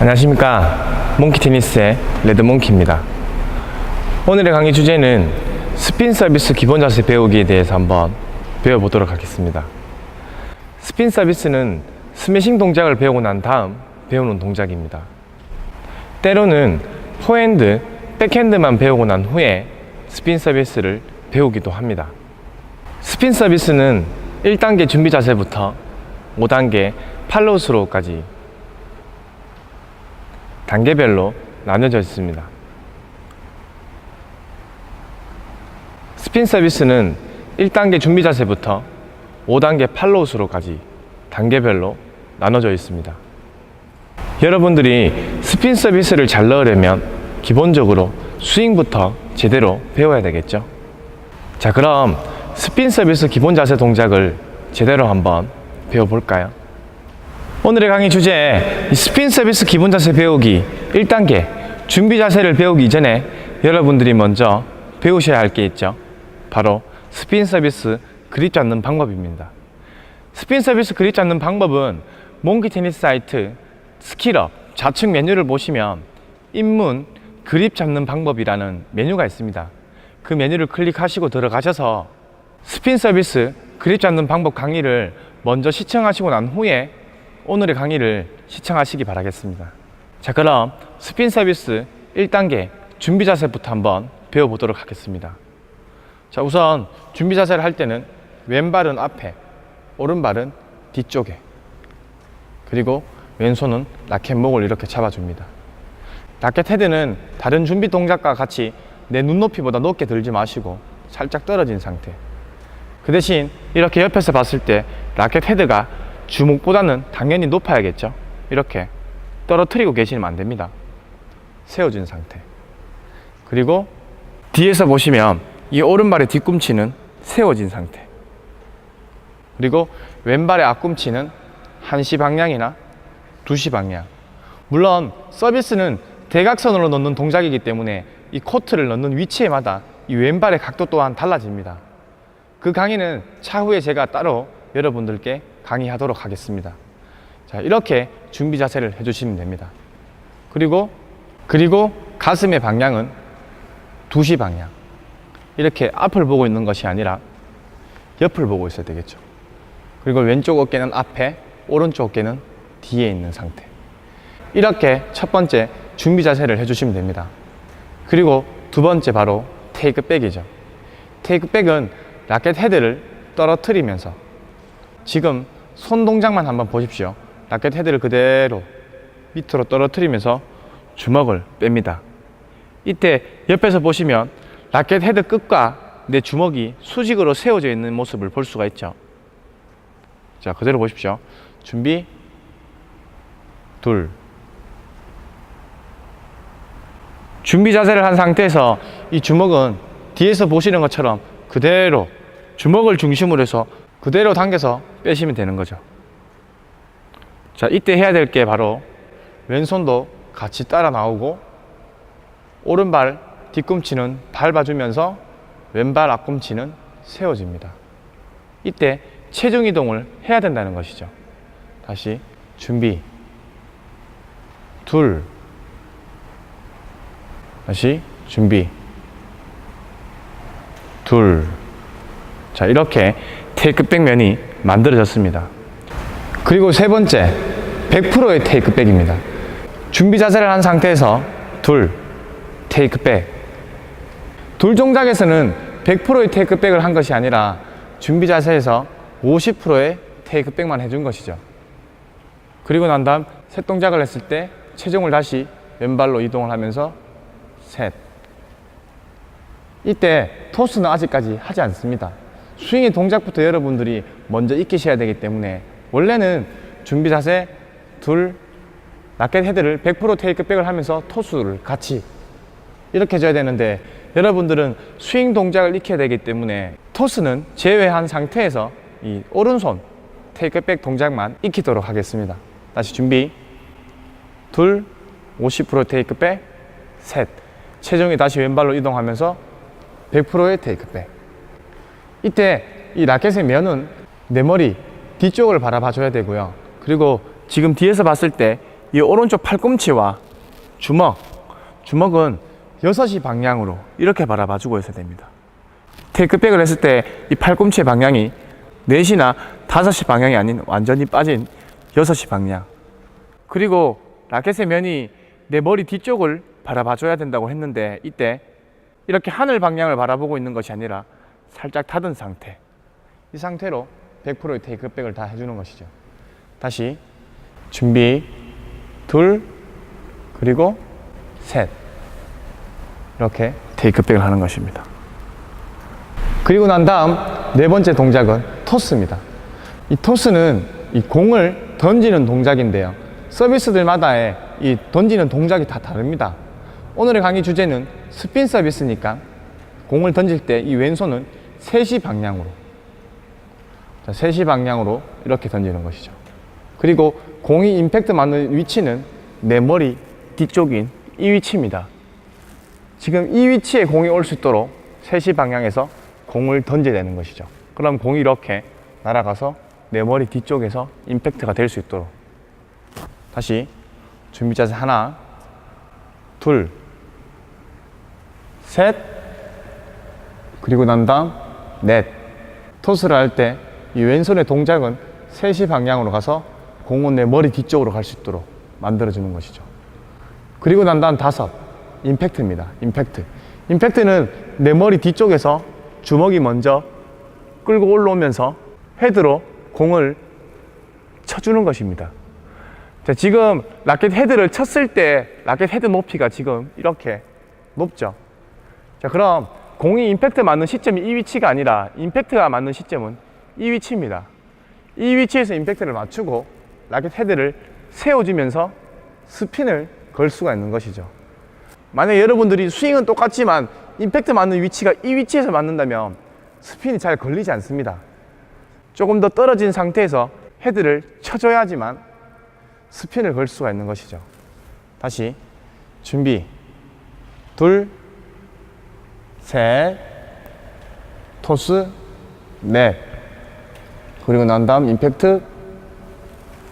안녕하십니까. 몽키 테니스의 레드몽키입니다. 오늘의 강의 주제는 스핀 서비스 기본 자세 배우기에 대해서 한번 배워보도록 하겠습니다. 스핀 서비스는 스매싱 동작을 배우고 난 다음 배우는 동작입니다. 때로는 포핸드, 백핸드만 배우고 난 후에 스핀 서비스를 배우기도 합니다. 스핀 서비스는 1단계 준비 자세부터 5단계 팔로우 스로우까지 단계별로 나뉘어져 있습니다. 스핀 서비스는 1단계 준비 자세부터 5단계 팔로우 스로우까지 단계별로 나눠져 있습니다. 여러분들이 스핀 서비스를 잘 넣으려면 기본적으로 스윙부터 제대로 배워야 되겠죠. 자, 그럼 스핀 서비스 기본 자세 동작을 제대로 한번 배워볼까요? 오늘의 강의 주제 이 스핀 서비스 기본 자세 배우기 1단계 준비 자세를 배우기 이전에 여러분들이 먼저 배우셔야 할 게 있죠. 바로 스핀 서비스 그립 잡는 방법입니다. 스핀 서비스 그립 잡는 방법은 몽키 테니스 사이트 스킬업 좌측 메뉴를 보시면 입문 그립 잡는 방법이라는 메뉴가 있습니다. 그 메뉴를 클릭하시고 들어가셔서 스핀 서비스 그립 잡는 방법 강의를 먼저 시청하시고 난 후에 오늘의 강의를 시청하시기 바라겠습니다. 자, 그럼 스핀 서비스 1단계 준비 자세부터 한번 배워보도록 하겠습니다. 자, 우선 준비 자세를 할 때는 왼발은 앞에, 오른발은 뒤쪽에, 그리고 왼손은 라켓 목을 이렇게 잡아줍니다. 라켓 헤드는 다른 준비 동작과 같이 내 눈높이보다 높게 들지 마시고 살짝 떨어진 상태. 그 대신 이렇게 옆에서 봤을 때 라켓 헤드가 주목보다는 당연히 높아야겠죠. 이렇게 떨어뜨리고 계시면 안 됩니다. 세워진 상태. 그리고 뒤에서 보시면 이 오른발의 뒤꿈치는 세워진 상태. 그리고 왼발의 앞꿈치는 1시 방향이나 2시 방향. 물론 서비스는 대각선으로 넣는 동작이기 때문에 이 코트를 넣는 위치에마다 이 왼발의 각도 또한 달라집니다. 그 강의는 차후에 제가 따로 여러분들께 강의하도록 하겠습니다. 자, 이렇게 준비 자세를 해주시면 됩니다. 그리고, 그리고 가슴의 방향은 2시 방향. 이렇게 앞을 보고 있는 것이 아니라 옆을 보고 있어야 되겠죠. 그리고 왼쪽 어깨는 앞에, 오른쪽 어깨는 뒤에 있는 상태. 이렇게 첫 번째 준비 자세를 해주시면 됩니다. 그리고 두 번째 바로 테이크백이죠. 테이크백은 라켓 헤드를 떨어뜨리면서 지금 손 동작만 한번 보십시오. 라켓 헤드를 그대로 밑으로 떨어뜨리면서 주먹을 뺍니다. 이때 옆에서 보시면 라켓 헤드 끝과 내 주먹이 수직으로 세워져 있는 모습을 볼 수가 있죠. 자, 그대로 보십시오. 준비. 둘. 준비 자세를 한 상태에서 이 주먹은 뒤에서 보시는 것처럼 그대로 주먹을 중심으로 해서 그대로 당겨서 빼시면 되는 거죠. 자, 이때 해야 될 게 바로 왼손도 같이 따라 나오고 오른발 뒤꿈치는 밟아주면서 왼발 앞꿈치는 세워집니다. 이때 체중 이동을 해야 된다는 것이죠. 다시 준비. 둘. 다시 준비. 둘. 자, 이렇게 테이크백 면이 만들어졌습니다. 그리고 세 번째, 100%의 테이크백입니다. 준비 자세를 한 상태에서 둘, 테이크백. 둘 동작에서는 100%의 테이크백을 한 것이 아니라 준비 자세에서 50%의 테이크백만 해준 것이죠. 그리고 난 다음 셋 동작을 했을 때 체중을 다시 왼발로 이동을 하면서 셋. 이때 토스는 아직까지 하지 않습니다. 스윙의 동작부터 여러분들이 먼저 익히셔야 되기 때문에 원래는 준비 자세 둘 라켓 헤드를 100% 테이크백을 하면서 토스를 같이 이렇게 해줘야 되는데 여러분들은 스윙 동작을 익혀야 되기 때문에 토스는 제외한 상태에서 이 오른손 테이크백 동작만 익히도록 하겠습니다. 다시 준비. 둘 50% 테이크백 셋. 체중이 다시 왼발로 이동하면서 100%의 테이크백 이때 이 라켓의 면은 내 머리 뒤쪽을 바라봐 줘야 되고요. 그리고 지금 뒤에서 봤을 때 이 오른쪽 팔꿈치와 주먹, 주먹은 6시 방향으로 이렇게 바라봐 주고 있어야 됩니다. 테이크백을 했을 때 이 팔꿈치의 방향이 4시나 5시 방향이 아닌 완전히 빠진 6시 방향. 그리고 라켓의 면이 내 머리 뒤쪽을 바라봐 줘야 된다고 했는데 이때 이렇게 하늘 방향을 바라보고 있는 것이 아니라 살짝 닫은 상태. 이 상태로 100%의 테이크백을 다 해주는 것이죠. 다시 준비 둘 그리고 셋 이렇게 테이크백을 하는 것입니다. 그리고 난 다음 네 번째 동작은 토스입니다. 이 토스는 이 공을 던지는 동작인데요. 서비스들마다의 이 던지는 동작이 다 다릅니다. 오늘의 강의 주제는 스핀 서비스니까 공을 던질 때 이 왼손은 3시 방향으로 자, 3시 방향으로 이렇게 던지는 것이죠. 그리고 공이 임팩트 맞는 위치는 내 머리 뒤쪽인 이 위치입니다. 지금 이 위치에 공이 올 수 있도록 3시 방향에서 공을 던져야 되는 것이죠. 그럼 공이 이렇게 날아가서 내 머리 뒤쪽에서 임팩트가 될 수 있도록 다시 준비 자세 하나 둘 셋 그리고 난 다음 넷 토스를 할 때 이 왼손의 동작은 3시 방향으로 가서 공은 내 머리 뒤쪽으로 갈 수 있도록 만들어주는 것이죠. 그리고 난 다음 다섯 임팩트입니다. 임팩트. 임팩트는 내 머리 뒤쪽에서 주먹이 먼저 끌고 올라오면서 헤드로 공을 쳐주는 것입니다. 자, 지금 라켓 헤드를 쳤을 때 라켓 헤드 높이가 지금 이렇게 높죠. 자, 그럼 공이 임팩트 맞는 시점이 이 위치가 아니라 임팩트가 맞는 시점은 이 위치입니다. 이 위치에서 임팩트를 맞추고 라켓 헤드를 세워주면서 스핀을 걸 수가 있는 것이죠. 만약 여러분들이 스윙은 똑같지만 임팩트 맞는 위치가 이 위치에서 맞는다면 스핀이 잘 걸리지 않습니다. 조금 더 떨어진 상태에서 헤드를 쳐줘야지만 스핀을 걸 수가 있는 것이죠. 다시 준비 둘, 셋, 토스, 넷 그리고 난 다음 임팩트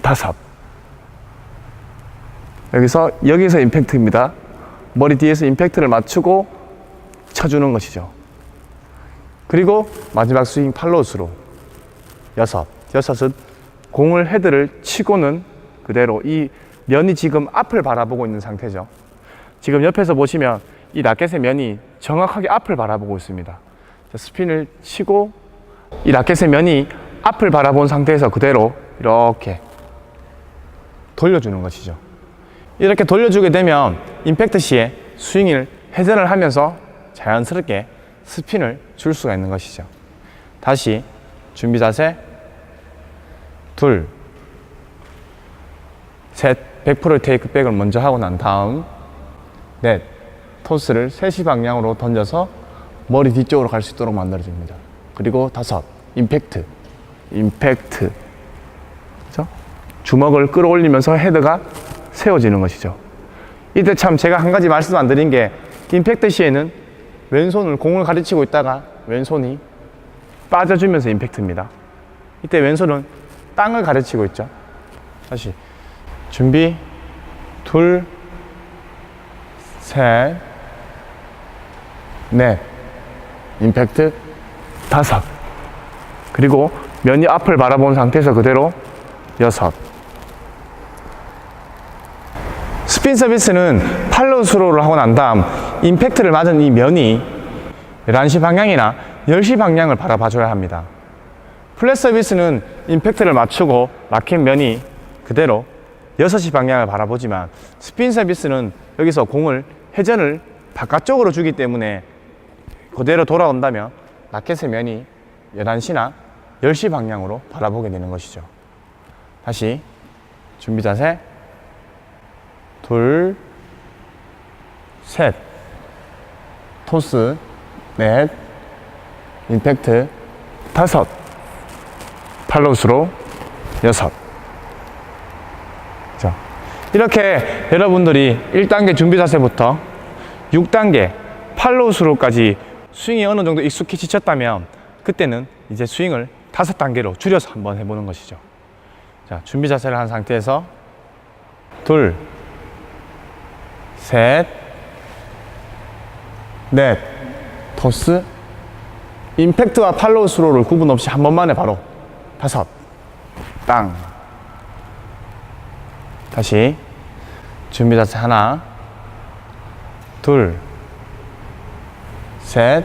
다섯 여기서 여기서 임팩트입니다. 머리 뒤에서 임팩트를 맞추고 쳐주는 것이죠. 그리고 마지막 스윙 팔로스로 여섯. 여섯은 공을 헤드를 치고는 그대로 이 면이 지금 앞을 바라보고 있는 상태죠. 지금 옆에서 보시면 이 라켓의 면이 정확하게 앞을 바라보고 있습니다. 자, 스핀을 치고 이 라켓의 면이 앞을 바라본 상태에서 그대로 이렇게 돌려주는 것이죠. 이렇게 돌려주게 되면 임팩트 시에 스윙을 회전을 하면서 자연스럽게 스핀을 줄 수가 있는 것이죠. 다시 준비 자세 둘, 셋, 100% 테이크백을 먼저 하고 난 다음 넷, 토스를 3시 방향으로 던져서 머리 뒤쪽으로 갈 수 있도록 만들어줍니다. 그리고 다섯, 임팩트, 임팩트. 그죠? 주먹을 끌어올리면서 헤드가 세워지는 것이죠. 이때 참 제가 한 가지 말씀 안 드린 게 임팩트 시에는 왼손을 공을 가르치고 있다가 왼손이 빠져주면서 임팩트입니다. 이때 왼손은 땅을 가르치고 있죠. 다시 준비 둘, 셋, 넷, 임팩트 다섯. 그리고 면이 앞을 바라본 상태에서 그대로 여섯. 스핀 서비스는 팔로우 스로우를 하고 난 다음 임팩트를 맞은 이 면이 11시 방향이나 10시 방향을 바라봐 줘야 합니다. 플랫 서비스는 임팩트를 맞추고 라켓 면이 그대로 6시 방향을 바라보지만 스핀 서비스는 여기서 공을 회전을 바깥쪽으로 주기 때문에 그대로 돌아온다면 라켓의 면이 11시나 10시 방향으로 바라보게 되는 것이죠. 다시 준비 자세. 둘, 셋, 토스, 넷, 임팩트, 다섯, 팔로스로 여섯. 자, 이렇게 여러분들이 1단계 준비 자세부터 6단계 팔로스로까지 스윙이 어느 정도 익숙해지셨다면 그때는 이제 스윙을 다섯 단계로 줄여서 한번 해보는 것이죠. 자, 준비 자세를 한 상태에서 둘, 셋, 넷, 토스, 임팩트와 팔로우 스로우를 구분 없이 한 번만에 바로 다섯, 땅. 다시. 준비 자세 하나, 둘, 셋,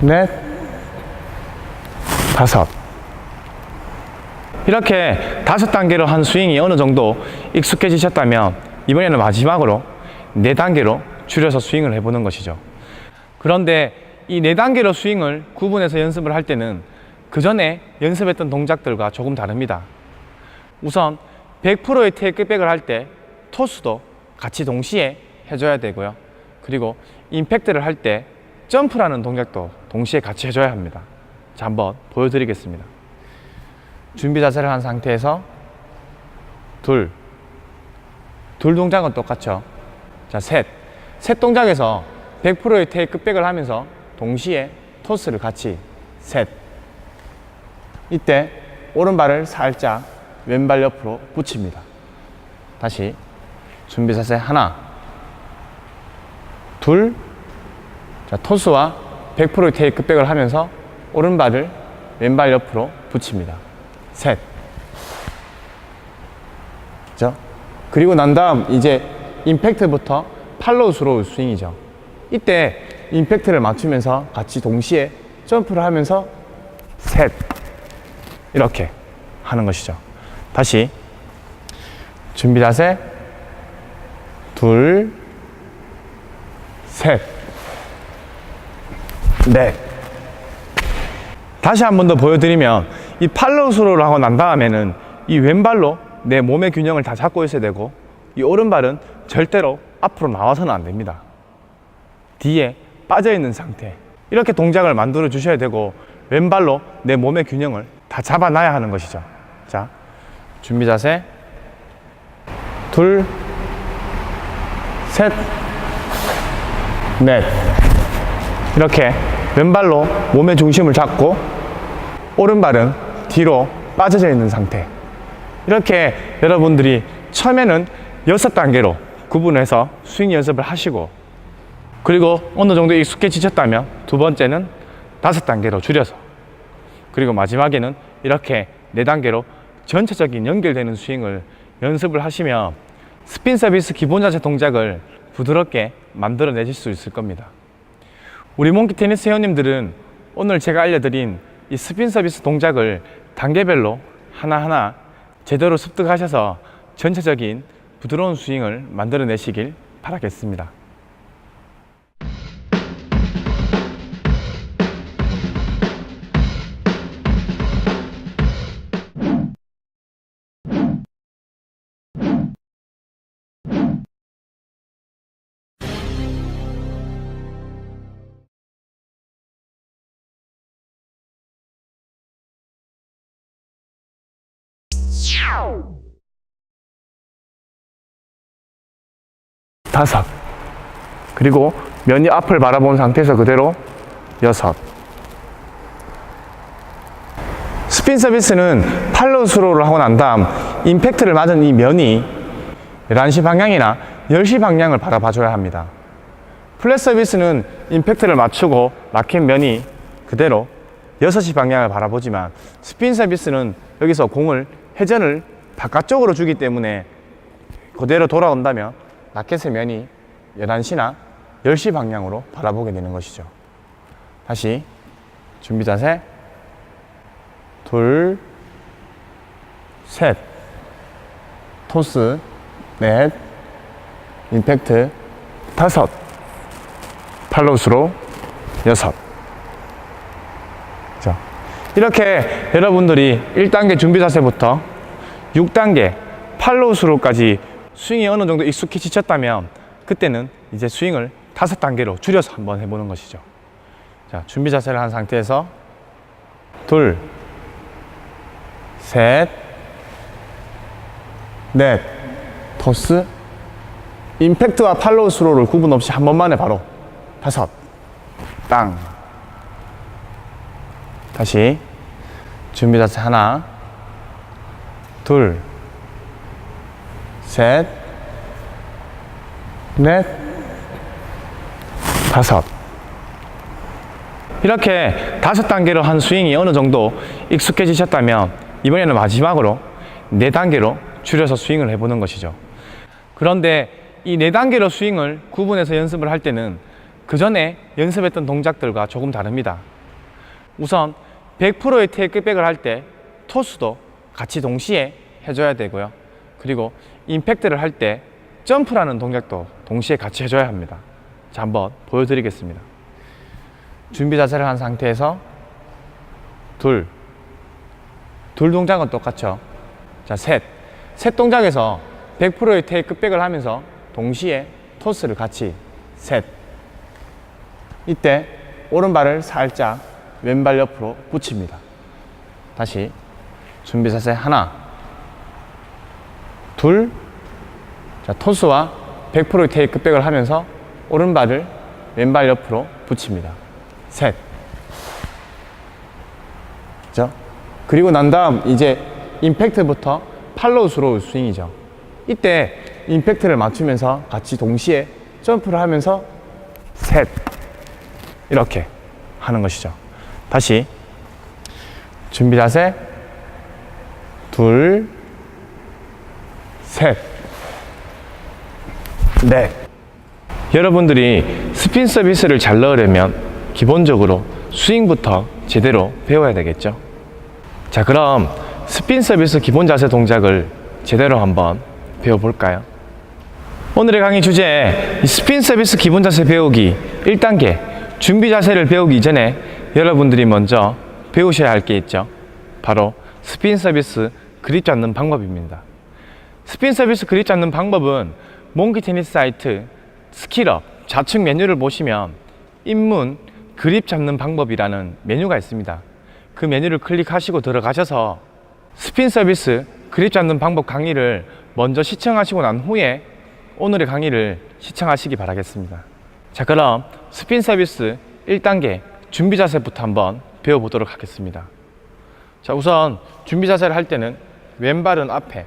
넷, 다섯. 이렇게 다섯 단계로 한 스윙이 어느 정도 익숙해지셨다면 이번에는 마지막으로 네 단계로 줄여서 스윙을 해보는 것이죠. 그런데 이 네 단계로 스윙을 구분해서 연습을 할 때는 그 전에 연습했던 동작들과 조금 다릅니다. 우선 100%의 테이크백을 할 때 토스도 같이 동시에 해줘야 되고요. 그리고 임팩트를 할 때 점프라는 동작도 동시에 같이 해줘야 합니다. 자, 한번 보여드리겠습니다. 준비 자세를 한 상태에서 둘, 둘 동작은 똑같죠. 자, 셋. 셋 동작에서 100%의 테이크백을 하면서 동시에 토스를 같이 셋. 이때 오른발을 살짝 왼발 옆으로 붙입니다. 다시 준비 자세 하나, 둘. 자, 토스와 100%의 테이크백을 하면서 오른발을 왼발 옆으로 붙입니다. 셋. 그죠? 그리고 난 다음 이제 임팩트부터 팔로우 스로우 스윙이죠. 이때 임팩트를 맞추면서 같이 동시에 점프를 하면서 셋. 이렇게 하는 것이죠. 다시 준비 자세 둘, 셋, 넷. 다시 한 번 더 보여드리면 이 팔로우 스로우를 하고 난 다음에는 이 왼발로 내 몸의 균형을 다 잡고 있어야 되고 이 오른발은 절대로 앞으로 나와서는 안 됩니다. 뒤에 빠져 있는 상태. 이렇게 동작을 만들어 주셔야 되고 왼발로 내 몸의 균형을 다 잡아놔야 하는 것이죠. 자, 준비 자세. 둘, 셋, 넷. 이렇게 왼발로 몸의 중심을 잡고 오른발은 뒤로 빠져져 있는 상태. 이렇게 여러분들이 처음에는 여섯 단계로 구분해서 스윙 연습을 하시고 그리고 어느 정도 익숙해지셨다면 두 번째는 다섯 단계로 줄여서 그리고 마지막에는 이렇게 네 단계로 전체적인 연결되는 스윙을 연습을 하시면 스핀 서비스 기본 자세 동작을 부드럽게 만들어 내실 수 있을 겁니다. 우리 몽키 테니스 회원님들은 오늘 제가 알려드린 이 스핀 서비스 동작을 단계별로 하나하나 제대로 습득하셔서 전체적인 부드러운 스윙을 만들어 내시길 바라겠습니다. 다섯. 그리고 면이 앞을 바라본 상태에서 그대로 여섯. 스핀 서비스는 팔로우 스로우를 하고 난 다음 임팩트를 맞은 이 면이 11시 방향이나 10시 방향을 바라봐 줘야 합니다. 플랫 서비스는 임팩트를 맞추고 막힌 면이 그대로 6시 방향을 바라보지만 스핀 서비스는 여기서 공을 회전을 바깥쪽으로 주기 때문에 그대로 돌아온다면 라켓의 면이 11시나 10시 방향으로 바라보게 되는 것이죠. 다시 준비 자세. 둘, 셋, 토스, 넷, 임팩트, 다섯, 팔로우스로 여섯. 자, 이렇게 여러분들이 1단계 준비 자세부터 6단계 팔로우스로까지 스윙이 어느 정도 익숙해지셨다면 그때는 이제 스윙을 다섯 단계로 줄여서 한번 해보는 것이죠. 자, 준비 자세를 한 상태에서 둘, 셋, 넷, 토스, 임팩트와 팔로우 스로우를 구분 없이 한 번만에 바로 다섯, 땅. 다시 준비 자세 하나, 둘, 셋, 넷, 다섯. 이렇게 다섯 단계로 한 스윙이 어느 정도 익숙해지셨다면 이번에는 마지막으로 네 단계로 줄여서 스윙을 해보는 것이죠. 그런데 이 네 단계로 스윙을 구분해서 연습을 할 때는 그 전에 연습했던 동작들과 조금 다릅니다. 우선 100%의 테이크백을 할 때 토스도 같이 동시에 해줘야 되고요. 그리고 임팩트를 할 때 점프라는 동작도 동시에 같이 해줘야 합니다. 자, 한번 보여드리겠습니다. 준비 자세를 한 상태에서 둘, 둘 동작은 똑같죠. 자, 셋. 셋 동작에서 100%의 테이크백을 하면서 동시에 토스를 같이 셋. 이때 오른발을 살짝 왼발 옆으로 붙입니다. 다시 준비 자세 하나, 둘, 자, 토스와 100%의 테이크백을 하면서 오른발을 왼발 옆으로 붙입니다. 셋. 그죠? 그리고 난 다음 이제 임팩트부터 팔로우 스로우 스윙이죠. 이때 임팩트를 맞추면서 같이 동시에 점프를 하면서 셋. 이렇게 하는 것이죠. 다시 준비 자세 둘, 셋, 넷. 여러분들이 스핀 서비스를 잘 넣으려면 기본적으로 스윙부터 제대로 배워야 되겠죠. 자, 그럼 스핀 서비스 기본 자세 동작을 제대로 한번 배워볼까요? 오늘의 강의 주제 이 스핀 서비스 기본 자세 배우기 1단계 준비 자세를 배우기 이전에 여러분들이 먼저 배우셔야 할 게 있죠. 바로 스핀 서비스 그립 잡는 방법입니다. 스핀 서비스 그립 잡는 방법은 몽키 테니스 사이트 스킬업 좌측 메뉴를 보시면 입문 그립 잡는 방법이라는 메뉴가 있습니다. 그 메뉴를 클릭하시고 들어가셔서 스핀 서비스 그립 잡는 방법 강의를 먼저 시청하시고 난 후에 오늘의 강의를 시청하시기 바라겠습니다. 자, 그럼 스핀 서비스 1단계 준비 자세부터 한번 배워보도록 하겠습니다. 자, 우선 준비 자세를 할 때는 왼발은 앞에,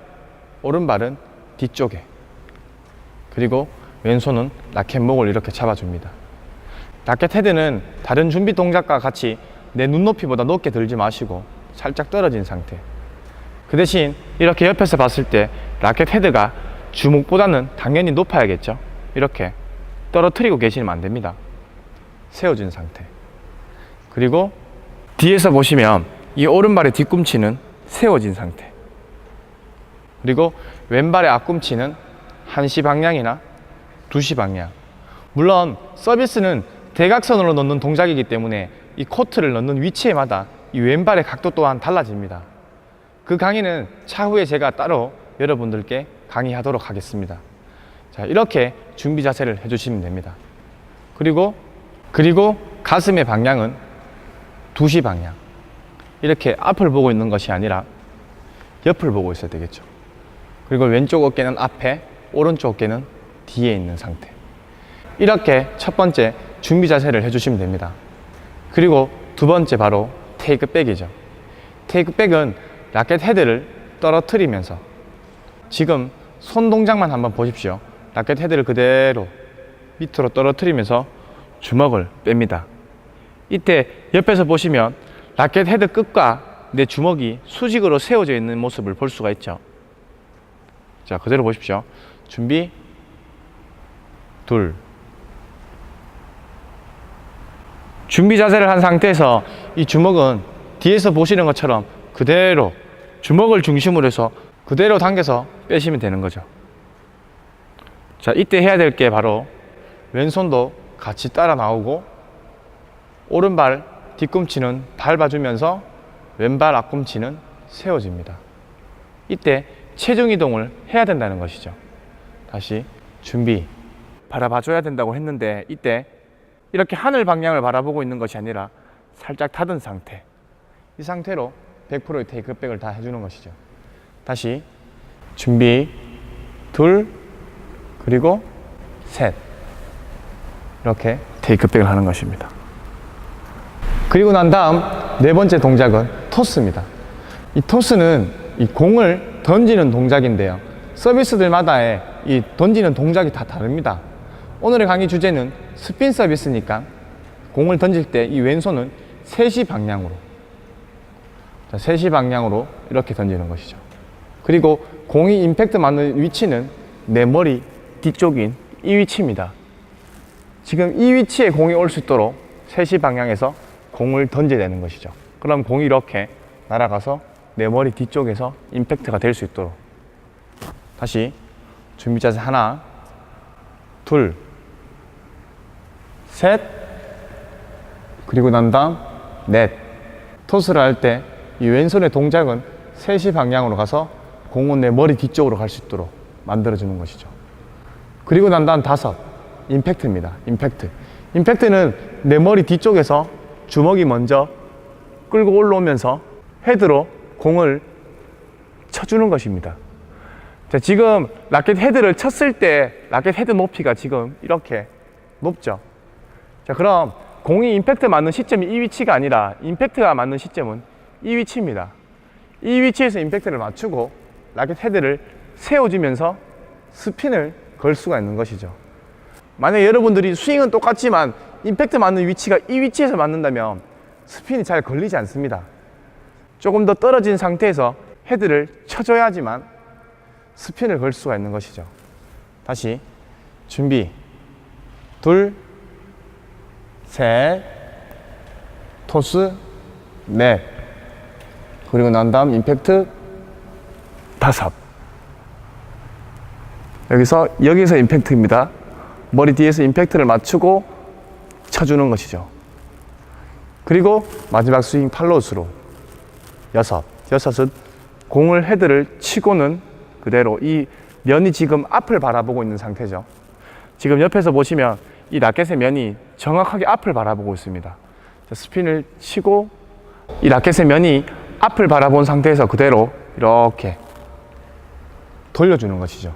오른발은 뒤쪽에, 그리고 왼손은 라켓 목을 이렇게 잡아줍니다. 라켓 헤드는 다른 준비 동작과 같이 내 눈높이보다 높게 들지 마시고 살짝 떨어진 상태. 그 대신 이렇게 옆에서 봤을 때 라켓 헤드가 주먹보다는 당연히 높아야겠죠. 이렇게 떨어뜨리고 계시면 안 됩니다. 세워진 상태. 그리고 뒤에서 보시면 이 오른발의 뒤꿈치는 세워진 상태. 그리고 왼발의 앞꿈치는 1시 방향이나 2시 방향. 물론 서비스는 대각선으로 넣는 동작이기 때문에 이 코트를 넣는 위치에마다 이 왼발의 각도 또한 달라집니다. 그 강의는 차후에 제가 따로 여러분들께 강의하도록 하겠습니다. 자, 이렇게 준비 자세를 해주시면 됩니다. 그리고, 그리고 가슴의 방향은 2시 방향. 이렇게 앞을 보고 있는 것이 아니라 옆을 보고 있어야 되겠죠. 그리고 왼쪽 어깨는 앞에, 오른쪽 어깨는 뒤에 있는 상태. 이렇게 첫 번째 준비 자세를 해주시면 됩니다. 그리고 두 번째 바로 테이크백이죠. 테이크백은 라켓 헤드를 떨어뜨리면서 지금 손 동작만 한번 보십시오. 라켓 헤드를 그대로 밑으로 떨어뜨리면서 주먹을 뺍니다. 이때 옆에서 보시면 라켓 헤드 끝과 내 주먹이 수직으로 세워져 있는 모습을 볼 수가 있죠. 자, 그대로 보십시오. 준비. 둘. 준비 자세를 한 상태에서 이 주먹은 뒤에서 보시는 것처럼 그대로 주먹을 중심으로 해서 그대로 당겨서 빼시면 되는 거죠. 자, 이때 해야 될 게 바로 왼손도 같이 따라 나오고 오른발 뒤꿈치는 밟아주면서 왼발 앞꿈치는 세워집니다. 이때 체중 이동을 해야 된다는 것이죠. 다시 준비. 바라봐줘야 된다고 했는데 이때 이렇게 하늘 방향을 바라보고 있는 것이 아니라 살짝 닫은 상태. 이 상태로 100%의 테이크백을 다 해주는 것이죠. 다시 준비. 둘. 그리고 셋. 이렇게 테이크백을 하는 것입니다. 그리고 난 다음 네 번째 동작은 토스입니다. 이 토스는 이 공을 던지는 동작인데요. 서비스들마다의 이 던지는 동작이 다 다릅니다. 오늘의 강의 주제는 스핀 서비스니까 공을 던질 때 이 왼손은 3시 방향으로 자, 3시 방향으로 이렇게 던지는 것이죠. 그리고 공이 임팩트 맞는 위치는 내 머리 뒤쪽인 이 위치입니다. 지금 이 위치에 공이 올 수 있도록 3시 방향에서 공을 던져야 되는 것이죠. 그럼 공이 이렇게 날아가서 내 머리 뒤쪽에서 임팩트가 될 수 있도록 다시 준비 자세 하나 둘셋 그리고 난 다음 넷 토스를 할 때 이 왼손의 동작은 3시 방향으로 가서 공은 내 머리 뒤쪽으로 갈 수 있도록 만들어주는 것이죠. 그리고 난 다음 다섯 임팩트입니다. 임팩트. 임팩트는 내 머리 뒤쪽에서 주먹이 먼저 끌고 올라오면서 헤드로 공을 쳐주는 것입니다. 자, 지금 라켓 헤드를 쳤을 때 라켓 헤드 높이가 지금 이렇게 높죠. 자, 그럼 공이 임팩트 맞는 시점이 이 위치가 아니라 임팩트가 맞는 시점은 이 위치입니다. 이 위치에서 임팩트를 맞추고 라켓 헤드를 세워주면서 스핀을 걸 수가 있는 것이죠. 만약 여러분들이 스윙은 똑같지만 임팩트 맞는 위치가 이 위치에서 맞는다면 스핀이 잘 걸리지 않습니다. 조금 더 떨어진 상태에서 헤드를 쳐줘야지만 스핀을 걸 수가 있는 것이죠. 다시 준비 둘, 셋, 토스, 넷 그리고 난 다음 임팩트 다섯 여기서 여기서 임팩트입니다. 머리 뒤에서 임팩트를 맞추고 쳐주는 것이죠. 그리고 마지막 스윙 팔로우스로 여섯. 여섯은 공을 헤드를 치고는 그대로 이 면이 지금 앞을 바라보고 있는 상태죠. 지금 옆에서 보시면 이 라켓의 면이 정확하게 앞을 바라보고 있습니다. 자, 스핀을 치고 이 라켓의 면이 앞을 바라본 상태에서 그대로 이렇게 돌려주는 것이죠.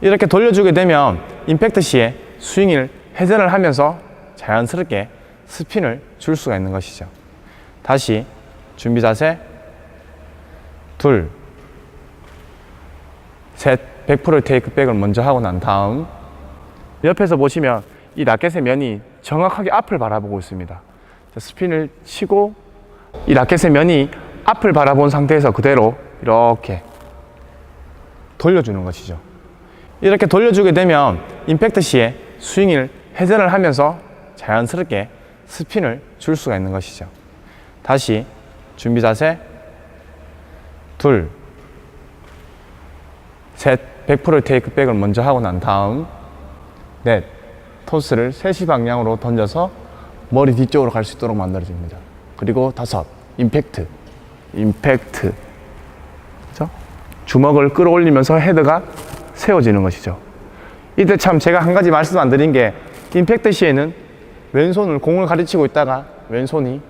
이렇게 돌려주게 되면 임팩트 시에 스윙을 회전을 하면서 자연스럽게 스핀을 줄 수가 있는 것이죠. 다시 준비 자세 둘, 셋, 100% 테이크백을 먼저 하고 난 다음 옆에서 보시면 이 라켓의 면이 정확하게 앞을 바라보고 있습니다. 자, 스핀을 치고 이 라켓의 면이 앞을 바라본 상태에서 그대로 이렇게 돌려주는 것이죠. 이렇게 돌려주게 되면 임팩트 시에 스윙을 회전을 하면서 자연스럽게 스핀을 줄 수가 있는 것이죠. 다시 준비 자세 둘, 셋, 100% 테이크백을 먼저 하고 난 다음 넷, 토스를 3시 방향으로 던져서 머리 뒤쪽으로 갈 수 있도록 만들어줍니다. 그리고 다섯, 임팩트, 임팩트. 그죠? 주먹을 끌어올리면서 헤드가 세워지는 것이죠. 이때 참 제가 한 가지 말씀 안 드린 게 임팩트 시에는 왼손을 공을 가르치고 있다가 왼손이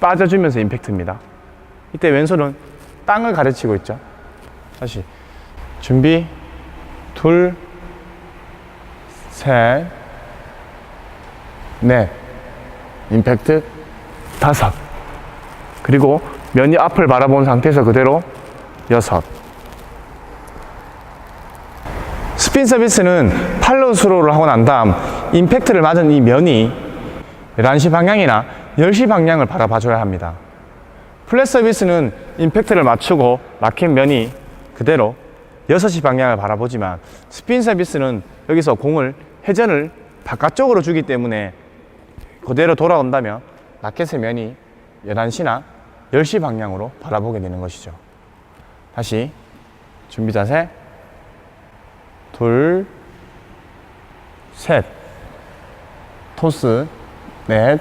빠져주면서 임팩트입니다. 이때 왼손은 땅을 가르치고 있죠. 다시 준비 둘, 셋, 넷, 임팩트 다섯. 그리고 면이 앞을 바라본 상태에서 그대로 여섯. 스핀 서비스는 팔로우 스로우를 하고 난 다음 임팩트를 맞은 이 면이 11시 방향이나 10시 방향을 바라봐 줘야 합니다. 플랫 서비스는 임팩트를 맞추고 라켓 면이 그대로 6시 방향을 바라보지만 스핀 서비스는 여기서 공을 회전을 바깥쪽으로 주기 때문에 그대로 돌아온다면 라켓의 면이 11시나 10시 방향으로 바라보게 되는 것이죠. 다시 준비 자세 둘, 셋, 토스, 넷,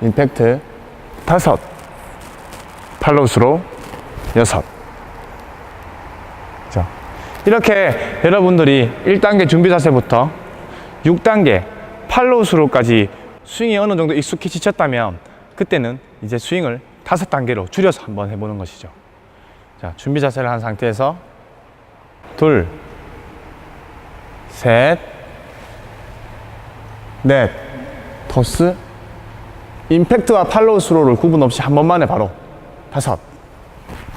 임팩트, 다섯, 팔로스로 여섯. 자, 이렇게 여러분들이 1단계 준비 자세부터 6단계 팔로우스로까지 스윙이 어느 정도 익숙해지셨다면 그때는 이제 스윙을 다섯 단계로 줄여서 한번 해보는 것이죠. 자, 준비 자세를 한 상태에서 둘, 셋, 넷, 토스, 임팩트와 팔로우 스로를 구분 없이 한 번만에 바로 다섯,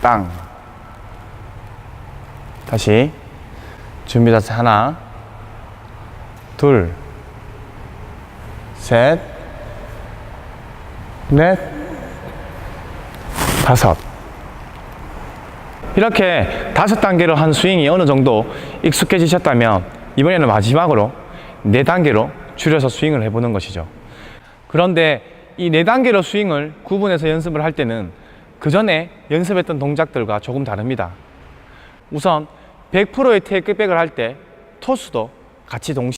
땅, 다시. 준비 자세 하나, 둘, 셋, 넷, 다섯. 이렇게 다섯 단계로 한 스윙이 어느 정도 익숙해지셨다면 이번에는 마지막으로 네 단계로 줄여서 스윙을 해보는 것이죠. 그런데 이 네 단계로 스윙을 구분해서 연습을 할 때는 그 전에 연습했던 동작들과 조금 다릅니다. 우선 100%의 테이크백을 할 때 토스도 같이 동시에